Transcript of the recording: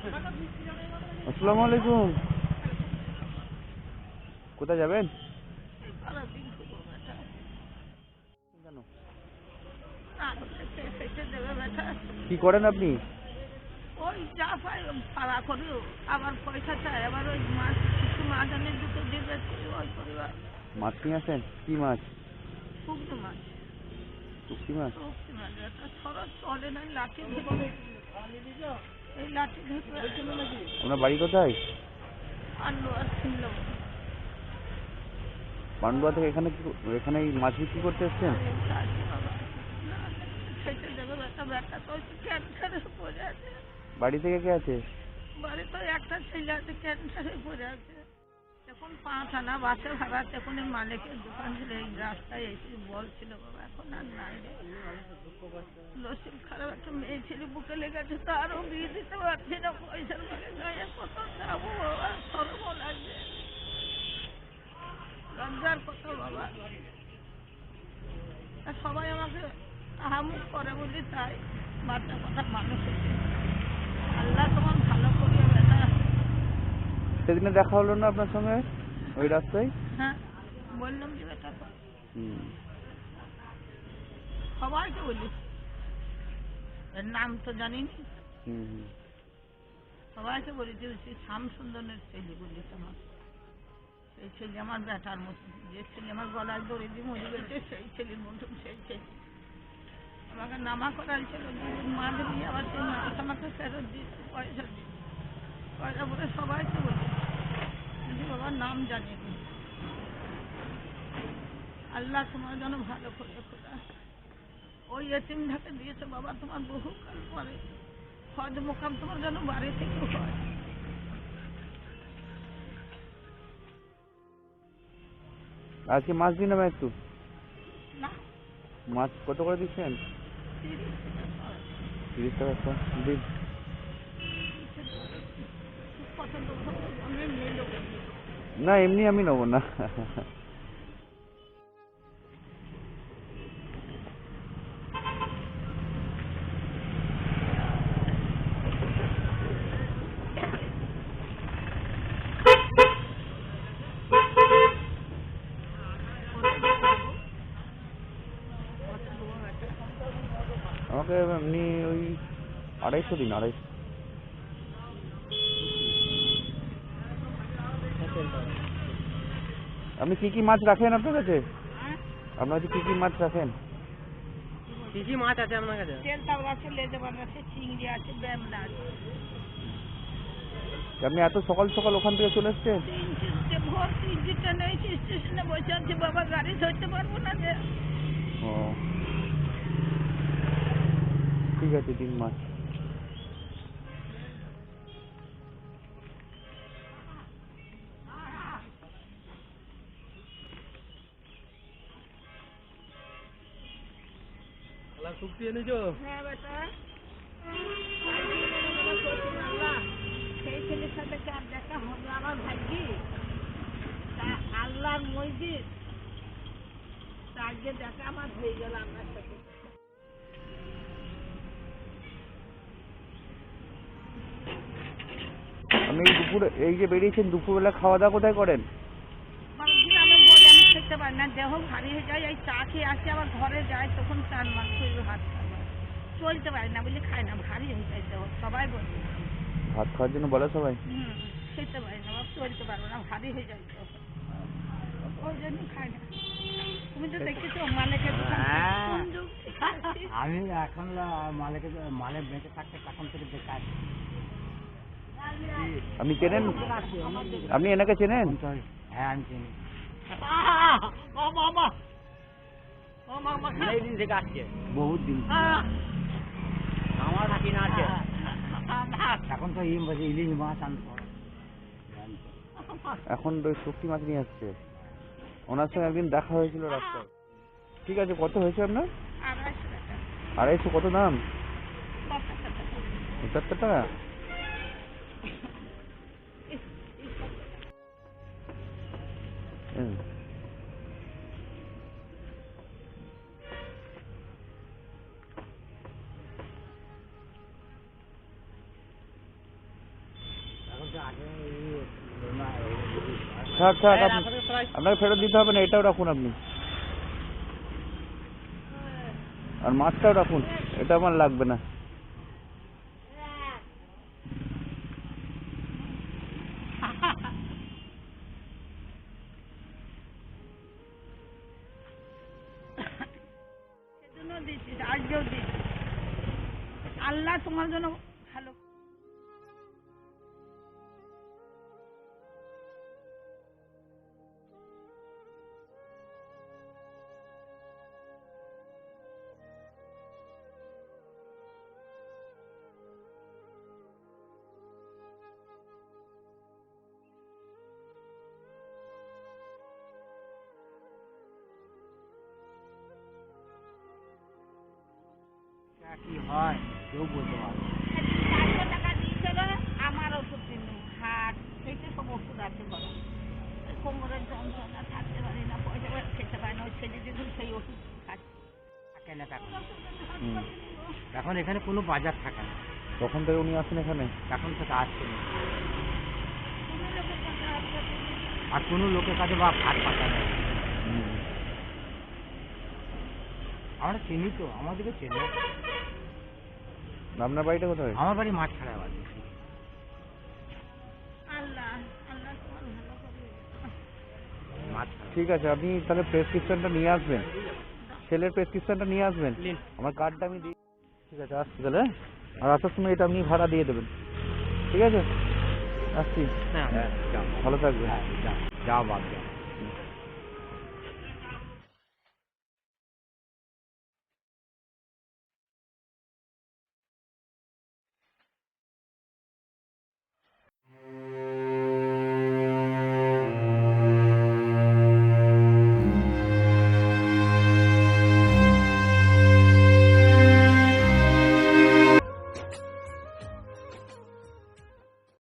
আসসালামু আলাইকুম। কোথায় যাবেন? কি করেন আপনি? ওই যা পাই পাড়া করি আবার পয়সা চাই আবার ওই মাছ কিছু মাছ আনে দুটো দিবে ওই পরিবার। মাছ নিয়ে আসেন? কি মাছ? শুকনো মাছ। শুক্তি মাছ? শুকনো মাছ চলে না লাঠি আপনার বাড়ি কোথায়? পান্ডুয়া থেকে এখানে এখানে মাছ বিক্রি করতে এসছেন? বাড়ি থেকে কে আছে? বাড়িতে একটা ছেলে আছে ক্যান্সারে পড়ে আছে। যখন পাঁচ আনা বাসে ভাড়া, তখন এই মালিকের দোকান ছিল, এই রাস্তায় এসে বলছিল বাবা, এখন আর নাই রে। খারাপ একটা মেয়ে বুকে লেগেছে বিয়ে দিতে পারছি না, পয়সার মানে গায়ে কত যাব, বাবা? লাগছে লজ্জার কত বাবা। সবাই আমাকে আহামুখ করে বলি, তাই বাচ্চা কথা মানুষ আল্লাহ তোমার ভালো বেটা সেদিনে দেখা হলো না আপনার সঙ্গে ওই রাস্তায় হ্যাঁ বললাম যে বেটা হুম। সবাইকে বলি। এর নাম তো জানি নি হুম। সবাইকে বলি যে সেই শ্যাম সুন্দরের ছেলে বলি তোমার। সেই ছেলে আমার বেটার মতো। যে ছেলে আমার গলায় দড়ি দিয়ে মরে গেছে সেই ছেলের মতন সেই ছেলে। আমাকে নামা করাই ছিল দুদিন মা দিয়ে আবার সেই আমাকে ফেরত দিচ্ছে পয়সা দিয়ে পয়সা বলে সবাইকে নাম জানি আল্লাহ তোমার যেন ভালো করে খোদা। ওই এতিমটাকে দিয়েছে বাবা তোমার বহু কাল পরে। হজ মোকাম তোমার যেন বাড়ি থেকে হয়। আজকে মাছ দিন আমি একটু। মাছ কত করে দিচ্ছেন? তিরিশ টাকা দিন। কত না এমনি আমি নেব না। আমাকে এমনি ওই আড়াইশো দিন আড়াইশো। আপনি কি কি মাছ রাখেন আপনার কাছে? হ্যাঁ? আপনার কাছে কি কি মাছ রাখেন? কি কি মাছ আছে আপনার কাছে? তেল আছে লেজে আছে চিংড়ি আছে ব্যামলা আছে। আপনি এত সকাল সকাল ওখান থেকে চলে এসছেন? ভোর তিনটে স্টেশনে বসে আছি বাবা গাড়ি ধরতে পারব না যে। ও। ঠিক আছে তিন মাস শুক্তি এনেছো হ্যাঁ বেটা। সেই ছেলের সাথে কি দেখা হবে আমার ভাগ্যি। তা আল্লাহর মসজিদ। তা আজকে দেখা আমার হয়ে গেল আপনার সাথে। আপনি দুপুরে এই যে বেরিয়েছেন দুপুরবেলা খাওয়া দাওয়া কোথায় করেন? খেতে পারি না। দেহ ভারী হয়ে যায় এই চা খেয়ে আসি আবার ঘরে যাই তখন চান মাংস এগুলো ভাত খাই চলতে পারি না বলে খাই না ভারী হয়ে যায় দেহ সবাই বলে। ভাত খাওয়ার জন্য বলে সবাই? হুম খেতে পারি না বা চলতে পারব না ভারী হয়ে যায় দেহ ওই জন্য খাই না। তুমি তো দেখেছ মালিকের দোকান থেকে হ্যাঁ। আমি এখন মালিক মালিক বেঁচে থাকতে তখন থেকে আসছি আপনি চেনেন? আপনি এনাকে চেনেন? হ্যাঁ আমি চিনি। অনেক দিন থেকে আসছে। বহুত দিন। আমার নাকি না আছে। এখন তো ইলিশ মাছ আনতো এখন ওই শক্তি মাছ নিয়ে আসছে। ওনার সঙ্গে একদিন দেখা হয়েছিল রাস্তায়। ঠিক আছে কত হয়েছে আপনার? আড়াইশো আড়াইশো কত দাম? পঁচাত্তর টাকা? থাক থাক আপনাকে ফেরত দিতে হবে না এটাও রাখুন আপনি। আর মাছটাও রাখুন এটা আমার লাগবে না। আজকেও আল্লাহ তোমার জন্য ভালো কি হয়? কেউ বলতে পারবে টাকা দিয়েছিল আমার ওষুধ কিনু হাট থেকে সব ওষুধ আছে বড় কোমরের যন্ত্রণা থাকতে পারি না পয়সা খেতে পারি না ওই ছেলে দেখুন সেই ওষুধ খাচ্ছে না তখন। এখন এখানে কোনো বাজার থাকে না। কখন থেকে উনি আসেন এখানে? এখন থেকে আসছে না আর কোনো লোকের কাছে বা ভাত পাতা নেই। আমরা চিনি তো আমাদেরকে চেনে। আপনার বাড়িটা কোথায়? আমার বাড়ি মাছ ছাড়া বাড়ি ঠিক আছে আপনি তাহলে প্রেসক্রিপশনটা নিয়ে আসবেন। ছেলের প্রেসক্রিপশনটা নিয়ে আসবেন। আমার কার্ডটা আমি দিই ঠিক আছে আসছি তাহলে। হ্যাঁ? আর আসার সময় এটা আপনি ভাড়া দিয়ে দেবেন। ঠিক আছে? আসছি। হ্যাঁ। যাও। ভালো থাকবেন। হ্যাঁ যাও। যাও বাদ